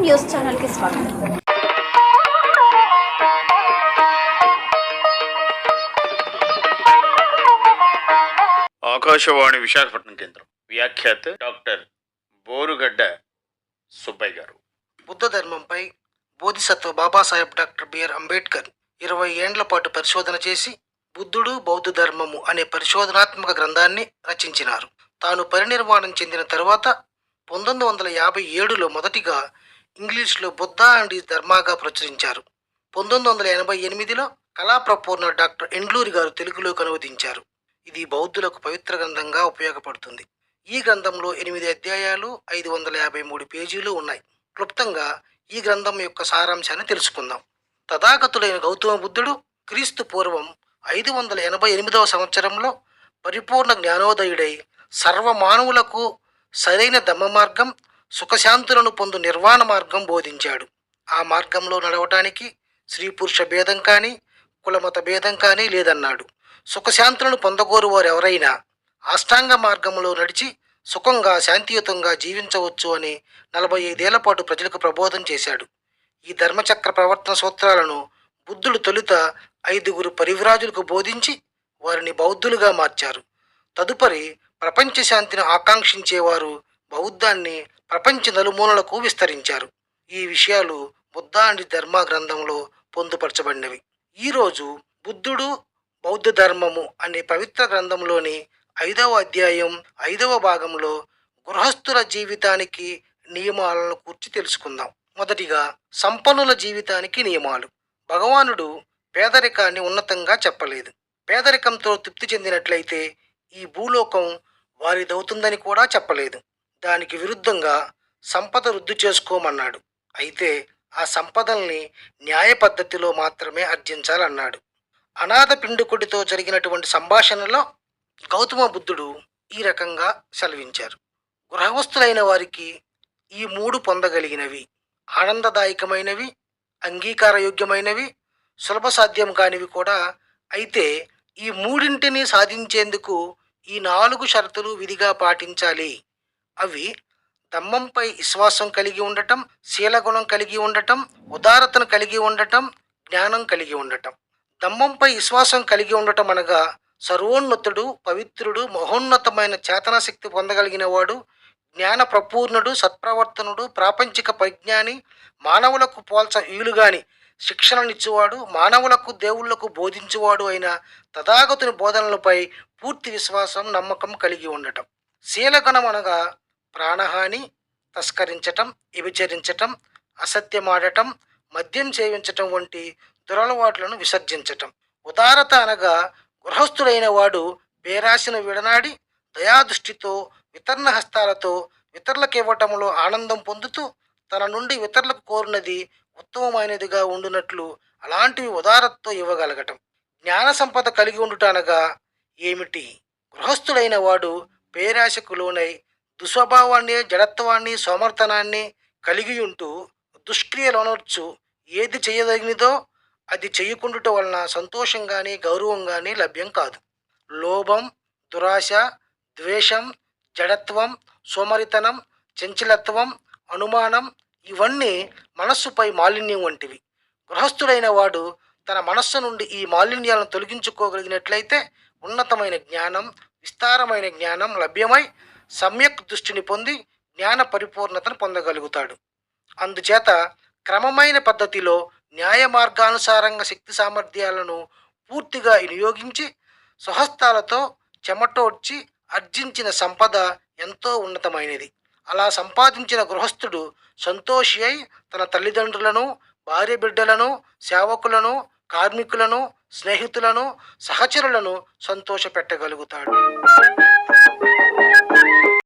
News స్వాగతం. ఆకాశవాణి విశాఖపట్నం కేంద్రం. వ్యాఖ్యాత డాక్టర్ బోరుగడ్డ సుబ్బయ్య గారు. బుద్ధ ధర్మంపై Bodhisattva Babasaheb doctor B R Ambedkar ఇరవై ఏండ్ల పాటు పరిశోధన చేసి బుద్ధుడు బౌద్ధ ధర్మము అనే పరిశోధనాత్మక గ్రంథాన్ని రచించినారు. తాను పరినిర్వాణం చెందిన తర్వాత పంతొమ్మిది వందల యాభై ఏడులో మొదటిగా ఇంగ్లీష్లో బుద్ధ అండ్ ధర్మాగా ప్రచురించారు. పంతొమ్మిది వందల ఎనభై ఎనిమిదిలో కళాప్రపూర్ణ డాక్టర్ ఎండ్లూరి గారు తెలుగులోకి అనువదించారు. ఇది బౌద్ధులకు పవిత్ర గ్రంథంగా ఉపయోగపడుతుంది. ఈ గ్రంథంలో ఎనిమిది అధ్యాయాలు ఐదు వందల యాభై మూడు పేజీలు ఉన్నాయి. క్లుప్తంగా ఈ గ్రంథం యొక్క సారాంశాన్ని తెలుసుకుందాం. తథాగతులైన గౌతమ బుద్ధుడు క్రీస్తు పూర్వం ఐదు వందల ఎనభై ఎనిమిదవ సంవత్సరంలో పరిపూర్ణ జ్ఞానోదయుడై సర్వ మానవులకు సరైన ధమ్మ మార్గం సుఖశాంతులను పొందు నిర్వాణ మార్గం బోధించాడు. ఆ మార్గంలో నడవటానికి స్త్రీ పురుష భేదం కానీ కులమత భేదం కానీ లేదన్నాడు. సుఖశాంతులను పొందగోరు వారు ఎవరైనా అష్టాంగ మార్గంలో నడిచి సుఖంగా శాంతియుతంగా జీవించవచ్చు అని నలభై ఐదేళ్ళ పాటు ప్రజలకు ప్రబోధం చేశాడు. ఈ ధర్మచక్ర ప్రవర్తన సూత్రాలను బుద్ధుడు తొలుత ఐదుగురు పరివ్రాజులకు బోధించి వారిని బౌద్ధులుగా మార్చారు. తదుపరి ప్రపంచ శాంతిని ఆకాంక్షించేవారు బౌద్ధాన్ని ప్రపంచ నలుమూలలకు విస్తరించారు. ఈ విషయాలు బుద్ధాండి ధర్మ గ్రంథంలో పొందుపరచబడినవి. ఈరోజు బుద్ధుడు బౌద్ధ ధర్మము అనే పవిత్ర గ్రంథంలోని ఐదవ అధ్యాయం ఐదవ భాగంలో గృహస్థుల జీవితానికి నియమాలను కూర్చి తెలుసుకుందాం. మొదటిగా సంపన్నుల జీవితానికి నియమాలు. భగవానుడు పేదరికాన్ని ఉన్నతంగా చెప్పలేదు. పేదరికంతో తృప్తి చెందినట్లయితే ఈ భూలోకం వారిదవుతుందని కూడా చెప్పలేదు. దానికి విరుద్ధంగా సంపద రుద్దు చేసుకోమన్నాడు. అయితే ఆ సంపదల్ని న్యాయ పద్ధతిలో మాత్రమే అర్జించాలన్నాడు. అనాథ పిండుకుడితో జరిగినటువంటి సంభాషణలో గౌతమ బుద్ధుడు ఈ రకంగా సెలవించారు. గృహవస్తులైన వారికి ఈ మూడు పొందగలిగినవి ఆనందదాయకమైనవి అంగీకారయోగ్యమైనవి సులభ సాధ్యం కానివి కూడా. అయితే ఈ మూడింటిని సాధించేందుకు ఈ నాలుగు షరతులు విధిగా పాటించాలి. అవి ధమ్మంపై విశ్వాసం కలిగి ఉండటం శీలగుణం కలిగి ఉండటం ఉదారతను కలిగి ఉండటం జ్ఞానం కలిగి ఉండటం. ధమ్మంపై విశ్వాసం కలిగి ఉండటం అనగా సర్వోన్నతుడు పవిత్రుడు మహోన్నతమైన చేతనశక్తి పొందగలిగినవాడు జ్ఞాన ప్రపూర్ణుడు సత్ప్రవర్తనుడు ప్రాపంచిక పరిజ్ఞాని మానవులకు పోల్చ ఈలుగాని శిక్షణనిచ్చువాడు మానవులకు దేవుళ్ళకు బోధించువాడు అయిన తథాగతుని బోధనలపై పూర్తి విశ్వాసం నమ్మకం కలిగి ఉండటం. శీలగణం అనగా ప్రాణహాని తస్కరించటం వ్యభిచరించటం అసత్యమాడటం మద్యం సేవించటం వంటి దురలవాట్లను విసర్జించటం. ఉదారత అనగా గృహస్థుడైన వాడు పేరాశను విడనాడి దయాదృష్టితో వితరణ హస్తాలతో ఇతరులకు ఇవ్వటంలో ఆనందం పొందుతూ తన నుండి ఇతరులకు కోరినది ఉత్తమమైనదిగా ఉండునట్లు అలాంటివి ఉదారతతో ఇవ్వగలగటం. జ్ఞాన సంపద కలిగి ఉండుటనగా ఏమిటి? గృహస్థుడైన వాడు పేరాశకు లోనై దుస్వభావాన్ని జడత్వాన్ని సోమర్థనాన్ని కలిగి ఉంటూ దుష్క్రియలోనొచ్చు ఏది చేయదగినదో అది చేయకుండుట వలన సంతోషం కానీ గౌరవం కానీ లభ్యం కాదు. లోభం దురాశ ద్వేషం జడత్వం సోమరితనం చంచలత్వం అనుమానం ఇవన్నీ మనస్సుపై మాలిన్యం వంటివి. గృహస్థుడైన వాడు తన మనస్సు నుండి ఈ మాలిన్యాలను తొలగించుకోగలిగినట్లయితే ఉన్నతమైన జ్ఞానం విస్తారమైన జ్ఞానం లభ్యమై సమ్యక్ దృష్టిని పొంది జ్ఞాన పరిపూర్ణతను పొందగలుగుతాడు. అందుచేత క్రమమైన పద్ధతిలో న్యాయ మార్గానుసారంగా శక్తి సామర్థ్యాలను పూర్తిగా వినియోగించి స్వహస్తాలతో చెమటోడ్చి అర్జించిన సంపద ఎంతో ఉన్నతమైనది. అలా సంపాదించిన గృహస్థుడు సంతోషి అయి తన తల్లిదండ్రులను భార్య బిడ్డలను సేవకులను కార్మికులను స్నేహితులను సహచరులను సంతోషపెట్టగలుగుతాడు.